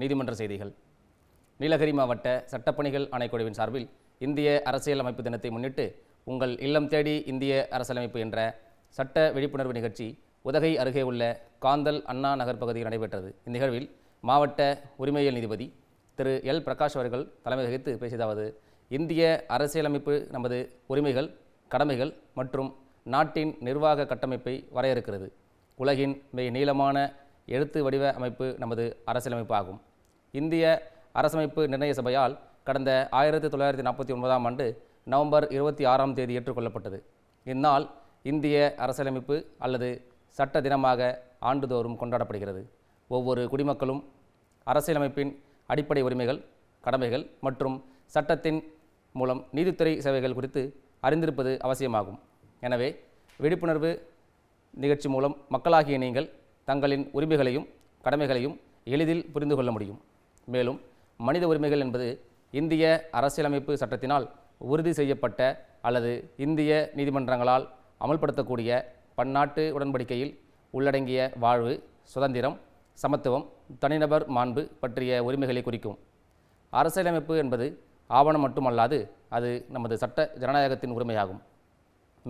நீதிமன்ற செய்திகள். நீலகிரி மாவட்ட சட்டப்பணிகள் ஆணைக்குழுவின் சார்பில் இந்திய அரசியலமைப்பு தினத்தை முன்னிட்டு உங்கள் இல்லம் தேடி இந்திய அரசியலமைப்பு என்ற சட்ட விழிப்புணர்வு நிகழ்ச்சி உதகை அருகே உள்ள காந்தல் அண்ணா நகர் பகுதியில் நடைபெற்றது. இந்நிகழ்வில் மாவட்ட உரிமையியல் நீதிபதி திரு. எல். பிரகாஷ் அவர்கள் தலைமை வகித்து பேசியதாவது இந்திய அரசியலமைப்பு நமது உரிமைகள் கடமைகள் மற்றும் நாட்டின் நிர்வாக கட்டமைப்பை வரையறுக்கிறது. உலகின் மிக நீளமான எழுத்து வடிவ அமைப்பு நமது அரசியலமைப்பு ஆகும். இந்திய அரசமைப்பு நிர்ணய சபையால் கடந்த ஆயிரத்தி தொள்ளாயிரத்தி நாற்பத்தி ஒன்பதாம் ஆண்டு நவம்பர் இருபத்தி ஆறாம் தேதி ஏற்றுக்கொள்ளப்பட்டது. இந்நாள் இந்திய அரசியலமைப்பு அல்லது சட்ட தினமாக ஆண்டுதோறும் கொண்டாடப்படுகிறது. ஒவ்வொரு குடிமக்களும் அரசியலமைப்பின் அடிப்படை உரிமைகள் கடமைகள் மற்றும் சட்டத்தின் மூலம் நீதித்துறை சேவைகள் குறித்து அறிந்திருப்பது அவசியமாகும். எனவே விழிப்புணர்வு நிகழ்ச்சி மூலம் மக்களாகிய நீங்கள் தங்களின் உரிமைகளையும் கடமைகளையும் எளிதில் புரிந்து கொள்ள முடியும். மேலும் மனித உரிமைகள் என்பது இந்திய அரசியலமைப்பு சட்டத்தினால் உறுதி செய்யப்பட்ட அல்லது இந்திய நீதிமன்றங்களால் அமல்படுத்தக்கூடிய பன்னாட்டு உடன்படிக்கையில் உள்ளடங்கிய வாழ்வு சுதந்திரம் சமத்துவம் தனிநபர் மாண்பு பற்றிய உரிமைகளை குறிக்கும். அரசியலமைப்பு என்பது ஆவணம் மட்டுமல்லாது அது நமது சட்ட ஜனநாயகத்தின் உரிமையாகும்.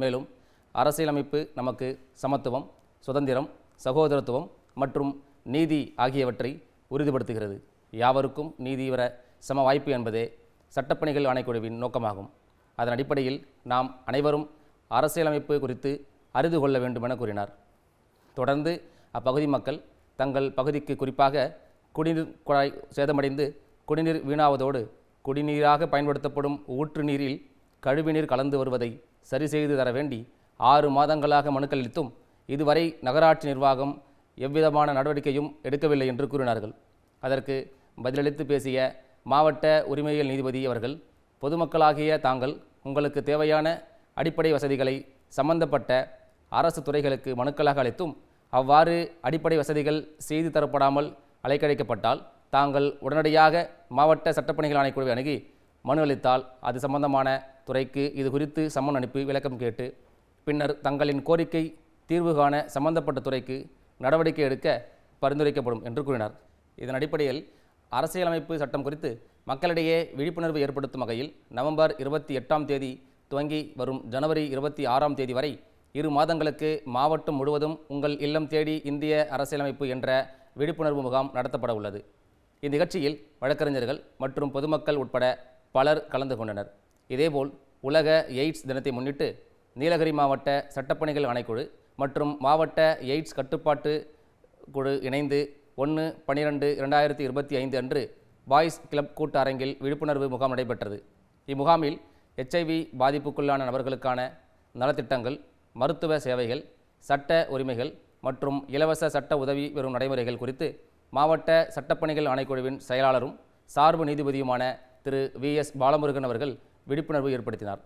மேலும் அரசியலமைப்பு நமக்கு சமத்துவம் சுதந்திரம் சகோதரத்துவம் மற்றும் நீதி ஆகியவற்றை உறுதிப்படுத்துகிறது. யாவருக்கும் நீதி வர சம வாய்ப்பு என்பதே சட்டப்பணிகள் ஆணைக்குழுவின் நோக்கமாகும். அதன் அடிப்படையில் நாம் அனைவரும் அரசியலமைப்பு குறித்து அறிந்து கொள்ள வேண்டும் என கூறினார். தொடர்ந்து அப்பகுதி மக்கள் தங்கள் பகுதிக்கு குறிப்பாக குடிநீர் குழாய் சேதமடைந்து குடிநீர் வீணாவதோடு குடிநீராக பயன்படுத்தப்படும் ஊற்று நீரில் கழிவுநீர் கலந்து வருவதை சரி செய்து தர வேண்டி ஆறு மாதங்களாக மனுக்கள் அளித்தும் இதுவரை நகராட்சி நிர்வாகம் எவ்விதமான நடவடிக்கையும் எடுக்கவில்லை என்று கூறினார்கள். அதற்கு பதிலளித்து பேசிய மாவட்ட உரிமையியல் நீதிபதி அவர்கள் பொதுமக்களாகிய தாங்கள் உங்களுக்கு தேவையான அடிப்படை வசதிகளை சம்பந்தப்பட்ட அரசு துறைகளுக்கு மனுக்களாக அளித்தும் அவ்வாறு அடிப்படை வசதிகள் செய்து தரப்படாமல் அலைக்கழிக்கப்பட்டால் தாங்கள் உடனடியாக மாவட்ட சட்டப்பணிகள் ஆணைக்குழுவை அணுகி மனு அளித்தால் அது சம்பந்தமான துறைக்கு இது குறித்து சம்மன் அனுப்பி விளக்கம் கேட்டு பின்னர் தங்களின் கோரிக்கை தீர்வு காண சம்பந்தப்பட்ட துறைக்கு நடவடிக்கை எடுக்க பரிந்துரைக்கப்படும் என்று கூறினார். இதன் அடிப்படையில் அரசியலமைப்பு சட்டம் குறித்து மக்களிடையே விழிப்புணர்வு ஏற்படுத்தும் வகையில் நவம்பர் இருபத்தி எட்டாம் தேதி துவங்கி வரும் ஜனவரி இருபத்தி ஆறாம் தேதி வரை இரு மாதங்களுக்கு மாவட்டம் முழுவதும் உங்கள் இல்லம் தேடி இந்திய அரசியலமைப்பு என்ற விழிப்புணர்வு முகாம் நடத்தப்பட உள்ளது. இந்நிகழ்ச்சியில் வழக்கறிஞர்கள் மற்றும் பொதுமக்கள் உட்பட பலர் கலந்து கொண்டனர். இதேபோல் உலக எய்ட்ஸ் தினத்தை முன்னிட்டு நீலகிரி மாவட்ட சட்டப்பணிகள் ஆணைக்குழு மற்றும் மாவட்ட எய்ட்ஸ் கட்டுப்பாட்டு குழு இணைந்து ஒன்று பன்னிரெண்டு இரண்டாயிரத்தி இருபத்தி ஐந்து அன்று பாய்ஸ் கிளப் கூட்ட அரங்கில் விழிப்புணர்வு முகாம் நடைபெற்றது. இம்முகாமில் எச்ஐவி பாதிப்புக்குள்ளான நபர்களுக்கான நலத்திட்டங்கள் மருத்துவ சேவைகள் சட்ட உரிமைகள் மற்றும் இலவச சட்ட உதவி பெறும் நடைமுறைகள் குறித்து மாவட்ட சட்டப்பணிகள் ஆணைக்குழுவின் செயலாளரும் சார்பு நீதிபதியுமான திரு வி எஸ் பாலமுருகன் அவர்கள் விழிப்புணர்வு ஏற்படுத்தினார்.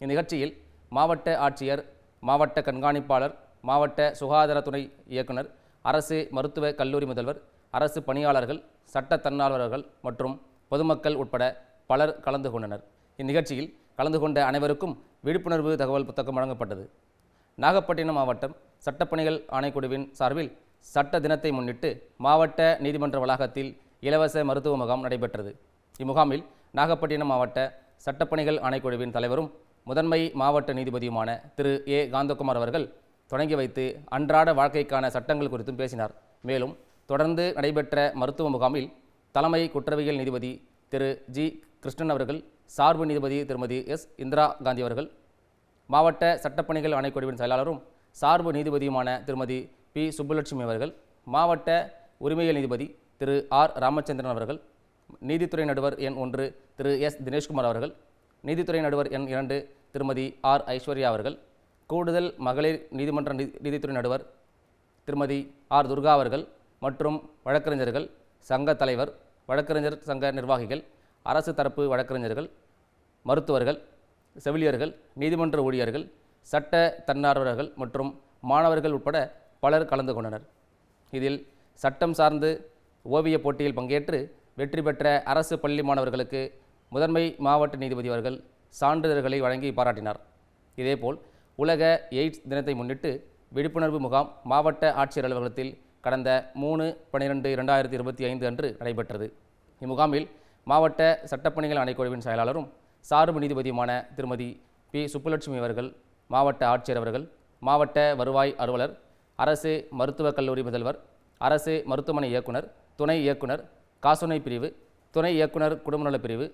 இந்நிகழ்ச்சியில் மாவட்ட ஆட்சியர் மாவட்ட கண்காணிப்பாளர் மாவட்ட சுகாதாரத்துறை இயக்குனர் அரசு மருத்துவ கல்லூரி முதல்வர் அரசு பணியாளர்கள் சட்ட தன்னார்வலர்கள் மற்றும் பொதுமக்கள் உட்பட பலர் கலந்து கொண்டனர். இந்நிகழ்ச்சியில் கலந்து கொண்ட அனைவருக்கும் விழிப்புணர்வு தகவல் புத்தகம் வழங்கப்பட்டது. நாகப்பட்டினம் மாவட்டம் சட்டப்பணிகள் ஆணைக்குழுவின் சார்பில் சட்ட தினத்தை முன்னிட்டு மாவட்ட நீதிமன்ற வளாகத்தில் இலவச மருத்துவ முகாம் நடைபெற்றது. இம்முகாமில் நாகப்பட்டினம் மாவட்ட சட்டப்பணிகள் ஆணைக்குழுவின் தலைவரும் முதன்மை மாவட்ட நீதிபதியுமான திரு. ஏ. காந்தகுமார் அவர்கள் தொடங்கி வைத்து அன்றாட வாழ்க்கைக்கான சட்டங்கள் குறித்தும் பேசினார். மேலும் தொடர்ந்து நடைபெற்ற மருத்துவ முகாமில் தலைமை குற்றவியல் நீதிபதி திரு ஜி கிருஷ்ணன் அவர்கள் சார்பு நீதிபதி திருமதி எஸ் இந்திரா காந்தி அவர்கள் மாவட்ட சட்டப்பணிகள் ஆணைக்குழுவின் செயலாளரும் சார்பு நீதிபதியுமான திருமதி பி சுப்புலட்சுமி அவர்கள் மாவட்ட உரிமையியல் நீதிபதி திரு ஆர் ராமச்சந்திரன் அவர்கள் நீதித்துறை நடுவர் எண் ஒன்று திரு எஸ் தினேஷ்குமார் அவர்கள் நீதித்துறை நடுவர் எண் இரண்டு திருமதி ஆர் ஐஸ்வர்யா அவர்கள் கூடுதல் மகளிர் நீதிமன்ற நீதித்துறை நடுவர் திருமதி ஆர் துர்கா அவர்கள் மற்றும் வழக்கறிஞர்கள் சங்க தலைவர் வழக்கறிஞர் சங்க நிர்வாகிகள் அரசு தரப்பு வழக்கறிஞர்கள் மருத்துவர்கள் செவிலியர்கள் நீதிமன்ற ஊழியர்கள் சட்ட தன்னார்வலர்கள் மற்றும் மாணவர்கள் உட்பட பலர் கலந்து கொண்டனர். இதில் சட்டம் சார்ந்து ஓவியப் போட்டியில் பங்கேற்று வெற்றி பெற்ற அரசு பள்ளி மாணவர்களுக்கு முதன்மை மாவட்ட நீதிபதி அவர்கள் சான்றிதழ்களை வழங்கி பாராட்டினார். இதேபோல் உலக எய்ட்ஸ் தினத்தை முன்னிட்டு விழிப்புணர்வு முகாம் மாவட்ட ஆட்சியர் அலுவலகத்தில் கடந்த மூணு பன்னிரெண்டு இரண்டாயிரத்தி இருபத்தி ஐந்து அன்று நடைபெற்றது. இம்முகாமில் மாவட்ட சட்டப்பணிகள் ஆணைக்குழுவின் செயலாளரும் சார்பு நீதிபதியுமான திருமதி பி. சுப்புலட்சுமி அவர்கள் மாவட்ட ஆட்சியர் அவர்கள் மாவட்ட வருவாய் அலுவலர் அரசு மருத்துவக் கல்லூரி முதல்வர் அரசு மருத்துவமனை இயக்குனர் துணை இயக்குனர் காசநோய் பிரிவு துணை இயக்குனர் குடும்பநலப் பிரிவு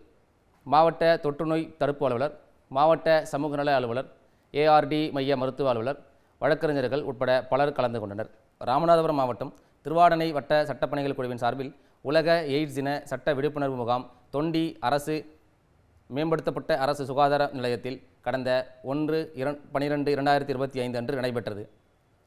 மாவட்ட தொற்றுநோய் தடுப்பு அலுவலர் மாவட்ட சமூக நல அலுவலர் ஏஆர்டி மைய மருத்துவ அலுவலர் வழக்கறிஞர்கள் உட்பட பலர் கலந்து கொண்டனர். ராமநாதபுரம் மாவட்டம் திருவாடனை வட்ட சட்டப்பணிகள் குழுவின் சார்பில் உலக எய்ட்ஸ் தின சட்ட விழிப்புணர்வு முகாம் தொண்டி அரசு மேம்படுத்தப்பட்ட அரசு சுகாதார நிலையத்தில் கடந்த ஒன்று இரண் பனிரெண்டு இரண்டாயிரத்தி இருபத்தி ஐந்து அன்று நடைபெற்றது.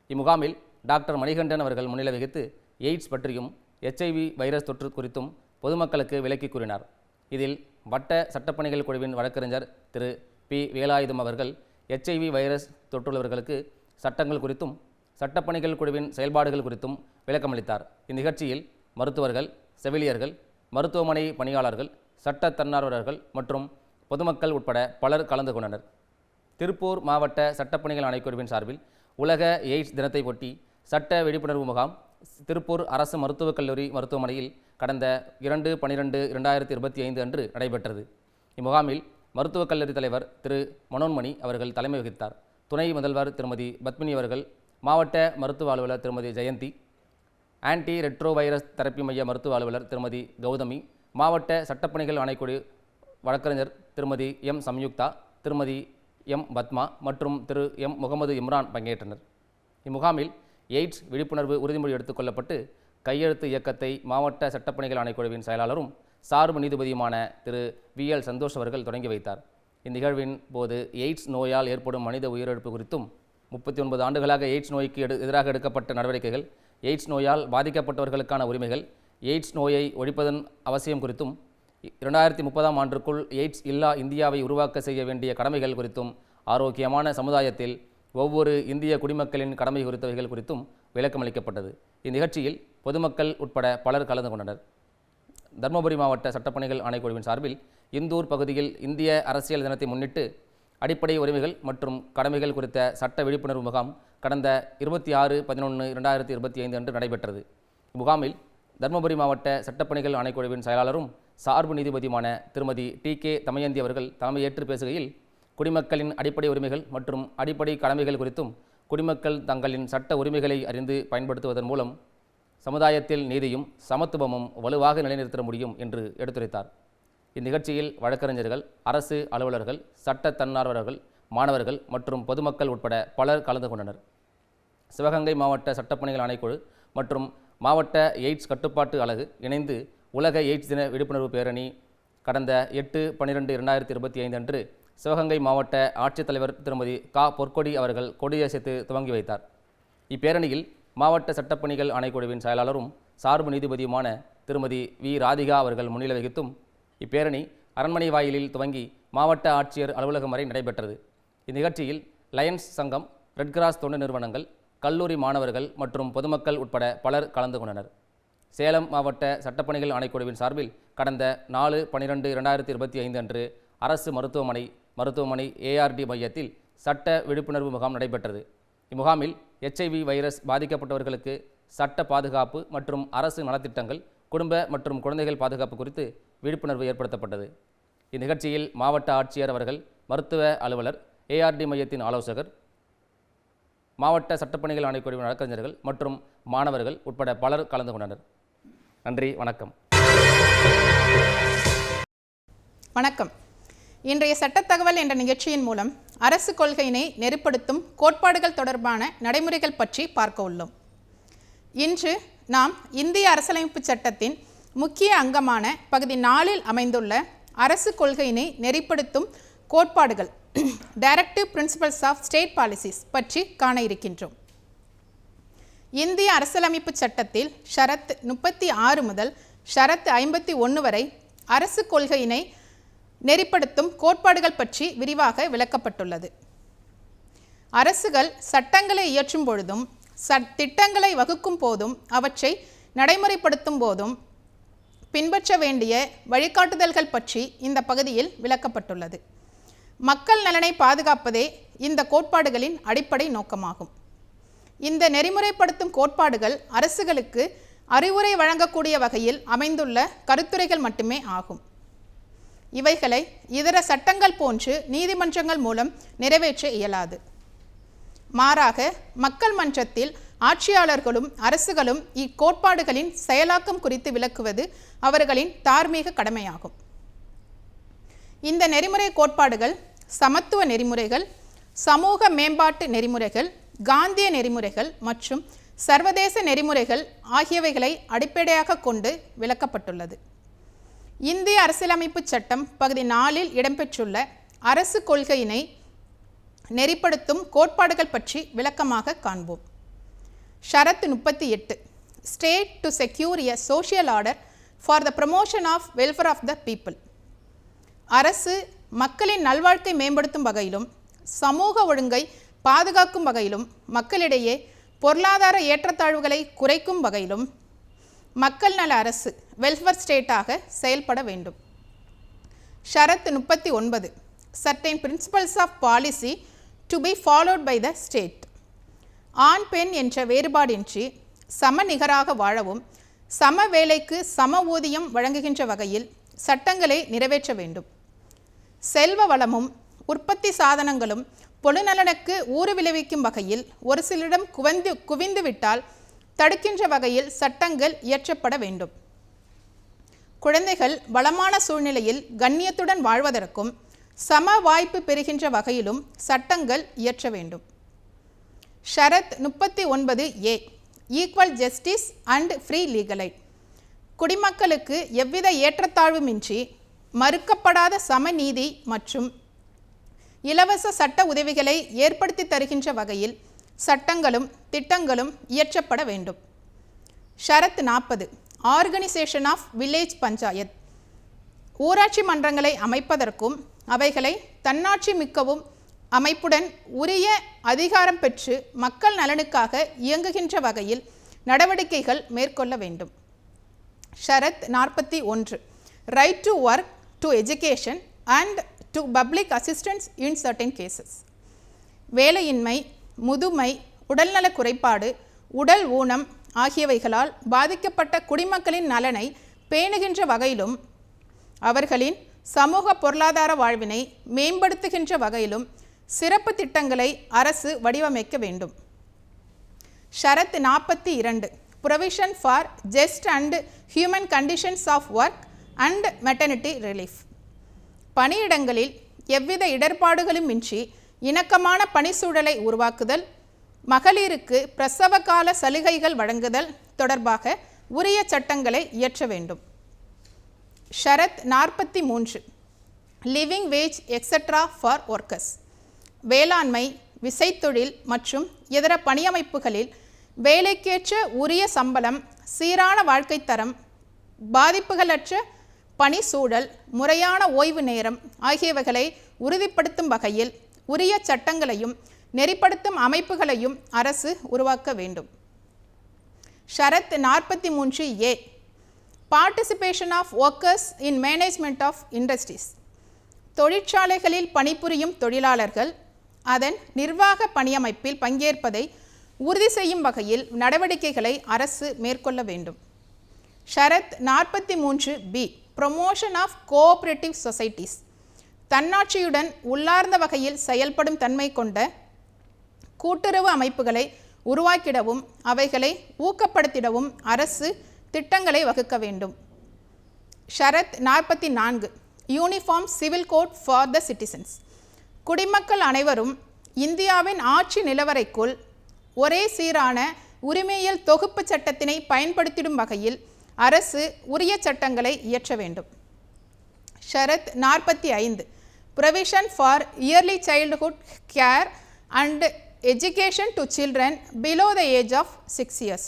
இம்முகாமில் டாக்டர் மணிகண்டன் அவர்கள் முன்னிலை வகித்து எய்ட்ஸ் பற்றியும் எச்ஐவி வைரஸ் தொற்று குறித்தும் பொதுமக்களுக்கு விளக்கி கூறினார். இதில் வட்ட சட்டப்பணிகள் குழுவின் வழக்கறிஞர் திரு. பி. வேலாயுதம் அவர்கள் எச்ஐவி வைரஸ் தொற்றுள்ளவர்களுக்கு சட்டங்கள் குறித்தும் சட்டப்பணிகள் குழுவின் செயல்பாடுகள் குறித்தும் விளக்கமளித்தார். இந்நிகழ்ச்சியில் மருத்துவர்கள் செவிலியர்கள் மருத்துவமனை பணியாளர்கள் சட்ட தன்னார்வலர்கள் மற்றும் பொதுமக்கள் உட்பட பலர் கலந்து கொண்டனர். திருப்பூர் மாவட்ட சட்டப்பணிகள் ஆணைக்குழுவின் சார்பில் உலக எய்ட்ஸ் தினத்தை ஒட்டி சட்ட விழிப்புணர்வு முகாம் திருப்பூர் அரசு மருத்துவக் கல்லூரி மருத்துவமனையில் கடந்த இரண்டு பனிரெண்டு இரண்டாயிரத்தி இருபத்தி ஐந்து அன்று நடைபெற்றது. இம்முகாமில் மருத்துவக் கல்லூரி தலைவர் திரு மனோன்மணி அவர்கள் தலைமை வகித்தார். துணை முதல்வர் திருமதி பத்மினி அவர்கள் மாவட்ட மருத்துவ அலுவலர் Thirumathi Jayanthi anti retro virus therapy மைய மருத்துவ அலுவலர் திருமதி கௌதமி மாவட்ட சட்டப்பணிகள் ஆணைக்குழு வழக்கறிஞர் திருமதி எம் சம்யுக்தா திருமதி எம் பத்மா மற்றும் திரு எம் முகமது இம்ரான் பங்கேற்றனர். இம்முகாமில் எய்ட்ஸ் விழிப்புணர்வு உறுதிமொழி எடுத்துக்கொள்ளப்பட்டு கையெழுத்து இயக்கத்தை மாவட்ட சட்டப்பணிகள் ஆணைக்குழுவின் செயலாளரும் சார்பு நீதிபதியுமான திரு வி எல் சந்தோஷ் அவர்கள் தொடங்கி வைத்தார். இந்நிகழ்வின் போது எய்ட்ஸ் நோயால் ஏற்படும் மனித உயிரிழப்பு குறித்தும் முப்பத்தி ஒன்பது ஆண்டுகளாக எய்ட்ஸ் நோய்க்கு எடு எதிராக எடுக்கப்பட்ட நடவடிக்கைகள் எய்ட்ஸ் நோயால் பாதிக்கப்பட்டவர்களுக்கான உரிமைகள் எய்ட்ஸ் நோயை ஒழிப்பதன் அவசியம் குறித்தும் இரண்டாயிரத்தி முப்பதாம் ஆண்டுக்குள் எய்ட்ஸ் இல்லா இந்தியாவை உருவாக்க செய்ய வேண்டிய கடமைகள் குறித்தும் ஆரோக்கியமான சமுதாயத்தில் ஒவ்வொரு இந்திய குடிமக்களின் கடமை குறித்தவைகள் குறித்தும் விளக்கமளிக்கப்பட்டது. இந்நிகழ்ச்சியில் பொதுமக்கள் உட்பட பலர் கலந்து கொண்டனர். தருமபுரி மாவட்ட சட்டப்பணிகள் ஆணைக்குழுவின் சார்பில் இந்தூர் பகுதியில் இந்திய அரசியல் தினத்தை முன்னிட்டு அடிப்படை உரிமைகள் மற்றும் கடமைகள் குறித்த சட்ட விழிப்புணர்வு முகாம் கடந்த இருபத்தி ஆறு பதினொன்று இரண்டாயிரத்தி இருபத்தி ஐந்து அன்று நடைபெற்றது. இம்முகாமில் தருமபுரி மாவட்ட சட்டப்பணிகள் ஆணைக்குழுவின் செயலாளரும் சார்பு நீதிபதியுமான திருமதி டி கே தமயந்தி அவர்கள் தலைமையேற்று பேசுகையில் குடிமக்களின் அடிப்படை உரிமைகள் மற்றும் அடிப்படை கடமைகள் குறித்தும் குடிமக்கள் தங்களின் சட்ட உரிமைகளை அறிந்து பயன்படுத்துவதன் மூலம் சமுதாயத்தில் நீதியும் சமத்துவமும் வலுவாக நிலைநிறுத்த முடியும் என்று எடுத்துரைத்தார். இந்நிகழ்ச்சியில் வழக்கறிஞர்கள் அரசு அலுவலர்கள் சட்ட தன்னார்வலர்கள் மாணவர்கள் மற்றும் பொதுமக்கள் உட்பட பலர் கலந்து கொண்டனர். சிவகங்கை மாவட்ட சட்டப்பணிகள் ஆணைக்குழு மற்றும் மாவட்ட எய்ட்ஸ் கட்டுப்பாட்டு அலகு இணைந்து உலக எய்ட்ஸ் தின விழிப்புணர்வு பேரணி கடந்த எட்டு பன்னிரெண்டு இரண்டாயிரத்தி இருபத்தி ஐந்து அன்று சிவகங்கை மாவட்ட ஆட்சித்தலைவர் திருமதி கா. பொற்கொடி அவர்கள் கொடியசைத்து துவங்கி வைத்தார். இப்பேரணியில் மாவட்ட சட்டப்பணிகள் ஆணைக்குழுவின் செயலாளரும் சார்பு நீதிபதியுமான திருமதி வி. ராதிகா அவர்கள் முன்னிலை வகித்தும் இப்பேரணி அரண்மனை வாயிலில் துவங்கி மாவட்ட ஆட்சியர் அலுவலகம் வரை நடைபெற்றது. இந்நிகழ்ச்சியில் லயன்ஸ் சங்கம் ரெட் கிராஸ் தொண்டு நிறுவனங்கள் கல்லூரி மாணவர்கள் மற்றும் பொதுமக்கள் உட்பட பலர் கலந்து கொண்டனர். சேலம் மாவட்ட சட்டப்பணிகள் ஆணைக்குழுவின் சார்பில் கடந்த நாலு பனிரெண்டு இரண்டாயிரத்தி இருபத்தி ஐந்து அன்று அரசு மருத்துவமனை மருத்துவமனை ஏஆர்டி மையத்தில் சட்ட விழிப்புணர்வு முகாம் நடைபெற்றது. இம்முகாமில் எச்ஐவி வைரஸ் பாதிக்கப்பட்டவர்களுக்கு சட்ட பாதுகாப்பு மற்றும் அரசு நலத்திட்டங்கள் குடும்ப மற்றும் குழந்தைகள் பாதுகாப்பு குறித்து விழிப்புணர்வு ஏற்படுத்தப்பட்டது. இந்நிகழ்ச்சியில் மாவட்ட ஆட்சியர் அவர்கள் மருத்துவ அலுவலர் ஏஆர்டி மையத்தின் ஆலோசகர் மாவட்ட சட்டப்பணிகள் ஆணைக்குழுவின் வழக்கறிஞர்கள் மற்றும் மாணவர்கள் உட்பட பலர் கலந்து கொண்டனர். நன்றி வணக்கம். வணக்கம். இன்றைய சட்டத் தகவல் என்ற நிகழ்ச்சியின் மூலம் அரசு கொள்கையினை நெறிப்படுத்தும் கோட்பாடுகள் தொடர்பான நடைமுறைகள் பற்றி பார்க்க உள்ளோம். இன்று நாம் இந்திய அரசியலமைப்பு சட்டத்தின் முக்கிய அங்கமான பகுதி நாலில் அமைந்துள்ள அரசு கொள்கையினை நெறிப்படுத்தும் கோட்பாடுகள் directive principles of state policies பற்றி காண இருக்கின்றோம். இந்திய அரசியலமைப்பு சட்டத்தில் ஷரத் முப்பத்தி ஆறு முதல் ஷரத் ஐம்பத்தி ஒன்று வரை அரசு கொள்கையினை நெறிப்படுத்தும் கோட்பாடுகள் பற்றி விரிவாக விளக்கப்பட்டுள்ளது. அரசுகள் சட்டங்களை இயற்றும் பொழுதும் சட் திட்டங்களை வகுக்கும் போதும் அவற்றை நடைமுறைப்படுத்தும் போதும் பின்பற்ற வேண்டிய வழிகாட்டுதல்கள் பற்றி இந்த பகுதியில் விளக்கப்பட்டுள்ளது. மக்கள் நலனை பாதுகாப்பதே இந்த கோட்பாடுகளின் அடிப்படை நோக்கமாகும். இந்த நெறிமுறைப்படுத்தும் கோட்பாடுகள் அரசுகளுக்கு அறிவுரை வழங்கக்கூடிய வகையில் அமைந்துள்ள கருத்துரைகள் மட்டுமே ஆகும். இவைகளை இதர சட்டங்கள் போன்று நீதிமன்றங்கள் மூலம் நிறைவேற்ற இயலாது. மாறாக மக்கள் மன்றத்தில் ஆட்சியாளர்களும் அரசுகளும் இக்கோட்பாடுகளின் செயலாக்கம் குறித்து விளக்குவது அவர்களின் தார்மீக கடமையாகும். இந்த நெறிமுறை கோட்பாடுகள் சமத்துவ நெறிமுறைகள் சமூக மேம்பாட்டு நெறிமுறைகள் காந்திய நெறிமுறைகள் மற்றும் சர்வதேச நெறிமுறைகள் ஆகியவைகளை அடிப்படையாக கொண்டு விளக்கப்பட்டுள்ளது. இந்திய அரசியலமைப்பு சட்டம் பகுதி நாலில் இடம்பெற்றுள்ள அரசு கொள்கையினை நெறிப்படுத்தும் கோட்பாடுகள் பற்றி விளக்கமாக காண்போம். ஷரத் முப்பத்தி எட்டு state to secure a social order for the promotion of welfare of the people அரசு மக்களின் நல்வாழ்க்கை மேம்படுத்தும் வகையிலும் சமூக ஒழுங்கை பாதுகாக்கும் வகையிலும் மக்களிடையே பொருளாதார ஏற்றத்தாழ்வுகளை குறைக்கும் வகையிலும் மக்கள் நல அரசு வெல்ஃபேர் ஸ்டேட்டாக செயல்பட வேண்டும். ஷரத் முப்பத்தி ஒன்பது certain principles of policy to be followed by the state ஆண் பெண் என்ற வேறுபாடின்றி சம நிகராக வாழவும் சம வேலைக்கு சம ஊதியம் வழங்குகின்ற வகையில் சட்டங்களை நிறைவேற்ற வேண்டும். செல்வ வளமும் உற்பத்தி சாதனங்களும் பொதுநலனுக்கு ஊறு விளைவிக்கும் வகையில் ஒரு சிலரிடம் குவந்து குவிந்து விட்டால் தடுக்கின்ற வகையில் சட்டங்கள் இயற்றப்பட வேண்டும். குழந்தைகள் வளமான சூழ்நிலையில் கண்ணியத்துடன் வாழ்வதற்கும் சம வாய்ப்பு பெறுகின்ற வகையிலும் சட்டங்கள் இயற்ற வேண்டும். ஷரத் முப்பத்தி ஒன்பது A equal justice and free லீகலை குடிமக்களுக்கு எவ்வித ஏற்றத்தாழ்வுமின்றி மறுக்கப்படாத சமநீதி மற்றும் இலவச சட்ட உதவிகளை ஏற்படுத்தி தருகின்ற வகையில் சட்டங்களும் திட்டங்களும் இயற்றப்பட வேண்டும். ஷரத் நாற்பது ஆர்கனைசேஷன் ஆஃப் வில்லேஜ் பஞ்சாயத். ஊராட்சி மன்றங்களை அமைப்பதற்கும் அவைகளை தன்னாட்சி மிக்கவும் அமைப்புடன் உரிய அதிகாரம் பெற்று மக்கள் நலனுக்காக இயங்குகின்ற வகையில் நடவடிக்கைகள் மேற்கொள்ள வேண்டும். ஷரத் நாற்பத்தி ஒன்று right to work to education and to public assistance in certain cases வேலையின்மை முதுமை உடல்நல குறைபாடு உடல் ஊனம் ஆகியவைகளால் பாதிக்கப்பட்ட குடிமக்களின் நலனை பேணுகின்ற வகையிலும் அவர்களின் சமூக பொருளாதார வாழ்வினை மேம்படுத்துகின்ற வகையிலும் சிறப்பு திட்டங்களை அரசு வடிவமைக்க வேண்டும். ஷரத் நாற்பத்தி இரண்டு provision for just and human conditions of work and maternity relief பணியிடங்களில் எவ்வித இடர்பாடுகளும் இன்றி இணக்கமான பணிச்சூழலை உருவாக்குதல் மகளிருக்கு பிரசவ கால சலுகைகள் வழங்குதல் தொடர்பாக உரிய சட்டங்களை இயற்ற வேண்டும். ஷரத் நாற்பத்தி மூன்று. Living wage etcetera for workers வேளாண்மை விசைத்தொழில் மற்றும் இதர பணியமைப்புகளில் வேலைக்கேற்ற உரிய சம்பளம் சீரான வாழ்க்கை தரம் பாதிப்புகளற்ற பணி சூழல் முறையான ஓய்வு நேரம் ஆகியவைகளை உறுதிப்படுத்தும் வகையில் உரிய சட்டங்களையும் நெறிப்படுத்தும் அமைப்புகளையும் அரசு உருவாக்க வேண்டும். ஷரத் நாற்பத்தி மூன்று A participation of workers in management of industries தொழிற்சாலைகளில் பணிபுரியும் தொழிலாளர்கள் அதன் நிர்வாக பணியமைப்பில் பங்கேற்பதை உறுதி செய்யும் வகையில் நடவடிக்கைகளை அரசு மேற்கொள்ள வேண்டும். ஷரத் நாற்பத்தி மூன்று B promotion of cooperative societies தன்னாட்சியுடன் உள்ளார்ந்த வகையில் செயல்படும் தன்மை கொண்ட கூட்டுறவு அமைப்புகளை உருவாக்கிடவும் அவைகளை ஊக்கப்படுத்திடவும் அரசு திட்டங்களை வகுக்க வேண்டும். ஷரத் நாற்பத்தி நான்கு uniform civil code for the citizens குடிமக்கள் அனைவரும் இந்தியாவின் ஆட்சி நிலவரைக்குள் ஒரே சீரான உரிமையியல் தொகுப்பு சட்டத்தினை பயன்படுத்திடும் வகையில் அரசு உரிய சட்டங்களை இயற்ற வேண்டும். ஷரத் நாற்பத்தி ஐந்து provision for early childhood care and education to children below the age of six years.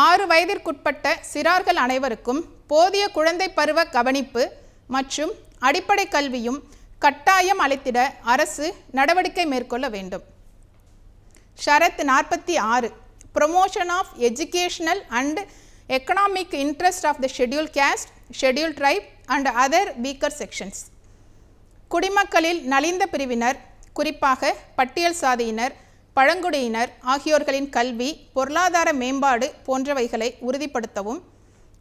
ஆறு வயதிற்குட்பட்ட சிறார்கள் அனைவருக்கும் போதிய குழந்தை பருவ கவனிப்பு மற்றும் அடிப்படை கல்வியும் கட்டாயம் அளித்திட அரசு நடவடிக்கை மேற்கொள்ள வேண்டும் ஷரத் நாற்பத்தி ஆறு promotion of educational and economic interest of the schedule caste schedule tribe and other weaker sections குடிமக்களில் நலிந்த பிரிவினர் குறிப்பாக பட்டியல் சாதியினர் பழங்குடியினர் ஆகியோர்களின் கல்வி பொருளாதார மேம்பாடு போன்றவைகளை உறுதிப்படுத்தவும்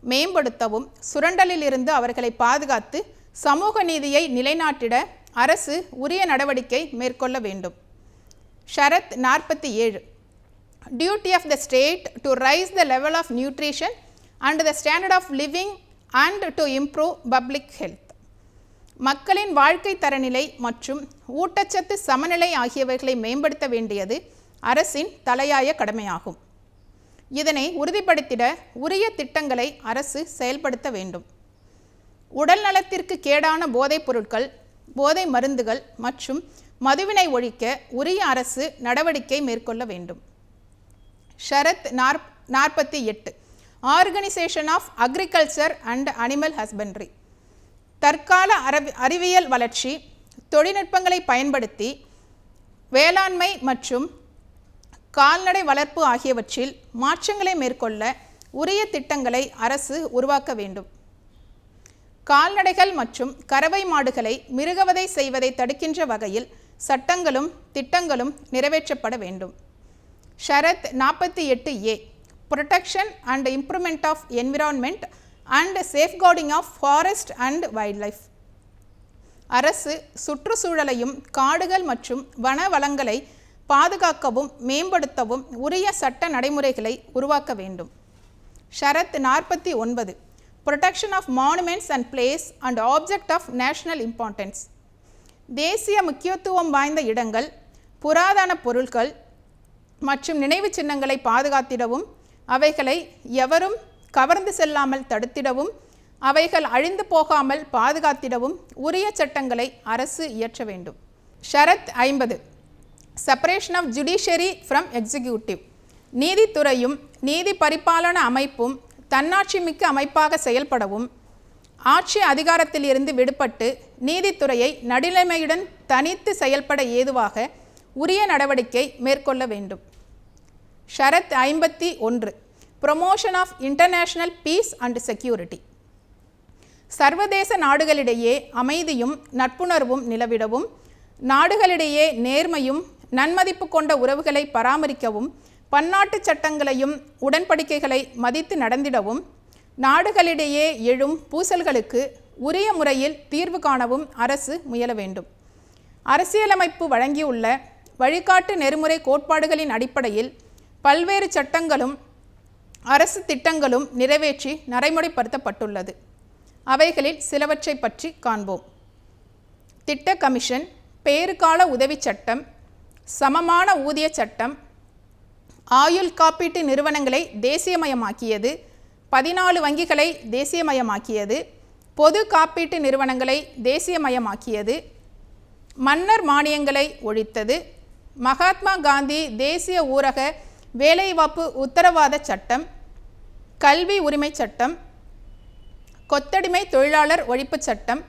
மேம்படுத்தவும் சுரண்டலிலிருந்து அவர்களை பாதுகாத்து சமூக நீதியை நிலைநாட்டிட அரசு உரிய நடவடிக்கை மேற்கொள்ள வேண்டும். ஷரத் நாற்பத்தி ஏழு. Duty of the state to raise the level of nutrition and the standard of living and to improve public health மக்களின் வாழ்க்கை தரநிலை மற்றும் ஊட்டச்சத்து சமநிலை ஆகியவைகளை மேம்படுத்த வேண்டியது அரசின் தலையாய கடமையாகும். இதனை உறுதிப்படுத்திட உரிய திட்டங்களை அரசு செயல்படுத்த வேண்டும். உடல் நலத்திற்கு கேடான போதைப் பொருட்கள் போதை மருந்துகள் மற்றும் மதுவினை ஒழிக்க உரிய அரசு நடவடிக்கை மேற்கொள்ள வேண்டும். ஷரத் நாற் நாற்பத்தி எட்டு organisation of agriculture and animal husbandry. தற்கால அறி அறிவியல் வளர்ச்சி தொழில்நுட்பங்களை பயன்படுத்தி வேளாண்மை மற்றும் கால்நடை வளர்ப்பு ஆகியவற்றில் மாற்றங்களை மேற்கொள்ள உரிய திட்டங்களை அரசு உருவாக்க வேண்டும். கால்நடைகள் மற்றும் கறவை மாடுகளை மிருகவதை செய்வதை தடுக்கின்ற வகையில் சட்டங்களும் திட்டங்களும் நிறைவேற்றப்பட வேண்டும். ஷரத் நாற்பத்தி எட்டு A protection and improvement of environment and safeguarding of forest and wildlife அரசு சுற்றுச்சூழலையும் காடுகள் மற்றும் வன வளங்களை பாதுகாக்கவும் மேம்படுத்தவும் உரிய சட்ட நடைமுறைகளை உருவாக்க வேண்டும். ஷரத் நாற்பத்தி ஒன்பது protection of monuments and place and object of national importance தேசிய முக்கியத்துவம் வாய்ந்த இடங்கள் புராதன பொருட்கள் மற்றும் நினைவு சின்னங்களை பாதுகாத்திடவும் அவைகளை எவரும் கவர்ந்து செல்லாமல் தடுத்திடவும் அவைகள் அழிந்து போகாமல் பாதுகாத்திடவும் உரிய சட்டங்களை அரசு இயற்ற வேண்டும். ஷரத் ஐம்பது. Separation of judiciary from executive நீதித்துறையும் நீதி பரிபாலன அமைப்பும் தன்னாட்சி மிக்க அமைப்பாக செயல்படவும் ஆட்சி அதிகாரத்திலிருந்து விடுபட்டு நீதித்துறையை நடுநிலைமையுடன் தனித்து செயல்பட ஏதுவாக உரிய நடவடிக்கை மேற்கொள்ள வேண்டும். ஷரத் ஐம்பத்தி ஒன்று. Promotion of international peace and security சர்வதேச நாடுகளிடையே அமைதியும் நட்புணர்வும் நிலவிடவும் நாடுகளிடையே நேர்மையும் நன்மதிப்பு கொண்ட உறவுகளை பராமரிக்கவும் பன்னாட்டு சட்டங்களையும் உடன்படிக்கைகளை மதித்து நடந்திடவும் நாடுகளிடையே எழும் பூசல்களுக்கு உரிய முறையில் தீர்வு காணவும் அரசு முயல வேண்டும். அரசியலமைப்பு வழங்கியுள்ள வழிகாட்டு நெறிமுறை கோட்பாடுகளின் அடிப்படையில் பல்வேறு சட்டங்களும் அரசு திட்டங்களும் நிறைவேற்றி நடைமுறைப்படுத்தப்பட்டுள்ளது. அவைகளில் சிலவற்றை பற்றி காண்போம். திட்ட கமிஷன் பேறுகால உதவி சட்டம் சமமான ஊதிய சட்டம் ஆயுள் காப்பீட்டு நிறுவனங்களை தேசியமயமாக்கியது பதினாலு வங்கிகளை தேசியமயமாக்கியது பொது காப்பீட்டு நிறுவனங்களை தேசியமயமாக்கியது மன்னர் மானியங்களை ஒழித்தது மகாத்மா காந்தி தேசிய ஊரக வேலைவாய்ப்பு உத்தரவாத சட்டம் கல்வி உரிமை சட்டம் கொத்தடிமை தொழிலாளர் ஒழிப்புச் சட்டம்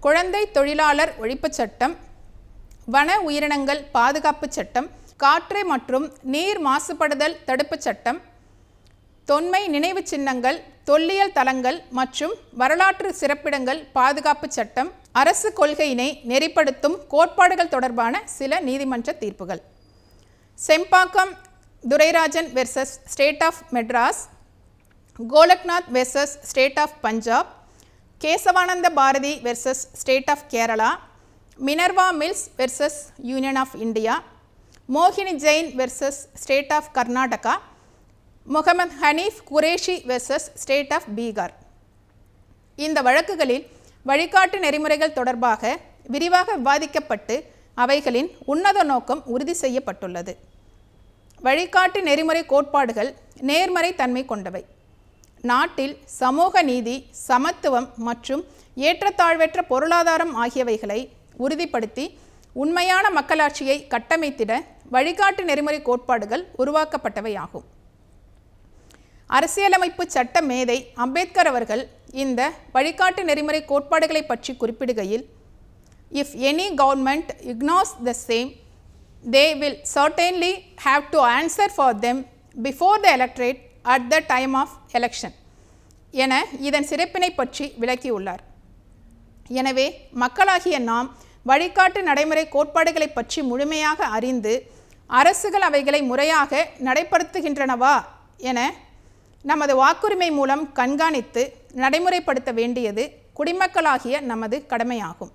குழந்தை தொழிலாளர் ஒழிப்புச் சட்டம் வன உயிரினங்கள் பாதுகாப்பு சட்டம் காற்று மற்றும் நீர் மாசுபடுதல் தடுப்புச் சட்டம் தொன்மை நினைவு சின்னங்கள் தொல்லியல் தலங்கள் மற்றும் வரலாற்று சிறப்பிடங்கள் பாதுகாப்பு சட்டம் அரசு கொள்கையினை நெறிப்படுத்தும் கோட்பாடுகள் தொடர்பான சில நீதிமன்ற தீர்ப்புகள். Champakam Dorairajan versus State of Madras Golaknath versus State of Punjab Kesavananda Bharati versus State of Kerala Minerva Mills versus Union of India மோகினி Jain versus State of Karnataka Mohammed Hanif Qureshi versus State of Bihar இந்த வழக்குகளில் வழிகாட்டு நெறிமுறைகள் தொடர்பாக விரிவாக விவாதிக்கப்பட்டு அவைகளின் உன்னத நோக்கம் உறுதி செய்யப்பட்டுள்ளது. வழிகாட்டு நெறிமுறை கோட்பாடுகள் நேர்மறை தன்மை கொண்டவை. நாட்டில் சமூக நீதி சமத்துவம் மற்றும் ஏற்றத்தாழ்வற்ற பொருளாதாரம் ஆகியவைகளை உறுதிப்படுத்தி உண்மையான மக்களாட்சியை கட்டமைத்திட வழிகாட்டு நெறிமுறை கோட்பாடுகள் உருவாக்கப்பட்டவையாகும். அரசியலமைப்பு சட்ட மேதை அம்பேத்கர் அவர்கள் இந்த வழிகாட்டு நெறிமுறை கோட்பாடுகளை பற்றி குறிப்பிடுகையில் if any government ignores the same they will certainly have to answer for them before the electorate at the time of election. என இதன் சிறப்பினை பற்றி விளக்கியுள்ளார். எனவே மக்களாகிய நாம் வழிகாட்டு நடைமுறை கோட்பாடுகளை பற்றி முழுமையாக அறிந்து அரசுகள் அவைகளை முறையாக நடைபடுத்துகின்றனவா என நமது வாக்குரிமை மூலம் கண்காணித்து நடைமுறைப்படுத்த வேண்டியது குடிமக்களாகிய நமது கடமையாகும்.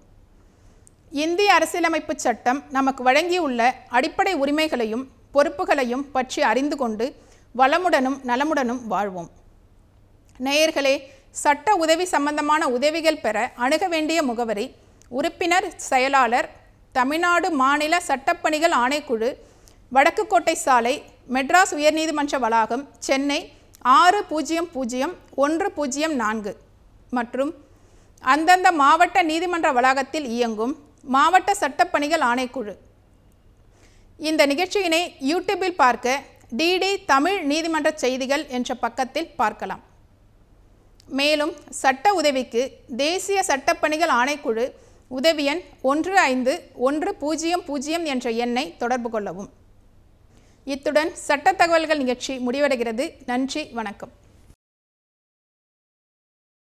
இந்திய அரசியலமைப்பு சட்டம் நமக்கு வழங்கியுள்ள அடிப்படை உரிமைகளையும் பொறுப்புகளையும் பற்றி அறிந்து கொண்டு வளமுடனும் நலமுடனும் வாழ்வோம். நேயர்களே சட்ட உதவி சம்பந்தமான உதவிகள் பெற அணுக வேண்டிய முகவரி உறுப்பினர் செயலாளர் தமிழ்நாடு மாநில சட்டப்பணிகள் ஆணைக்குழு வடக்கு கோட்டை சாலை மெட்ராஸ் உயர்நீதிமன்ற வளாகம் சென்னை ஆறு பூஜ்ஜியம் பூஜ்ஜியம் ஒன்று பூஜ்ஜியம் நான்கு மற்றும் அந்தந்த மாவட்ட நீதிமன்ற வளாகத்தில் இயங்கும் மாவட்ட சட்டப்பணிகள் ஆணைக்குழு. இந்த நிகழ்ச்சியினை யூடியூபில் பார்க்க டிடி தமிழ் நீதிமன்ற செய்திகள் என்ற பக்கத்தில் பார்க்கலாம். மேலும் சட்ட உதவிக்கு தேசிய சட்டப்பணிகள் ஆணைக்குழு உதவி எண் ஒன்று ஐந்து ஒன்று பூஜ்ஜியம் பூஜ்ஜியம் என்ற எண்ணை தொடர்பு கொள்ளவும். இத்துடன் சட்ட தகவல்கள் நிகழ்ச்சி முடிவடைகிறது. நன்றி வணக்கம்.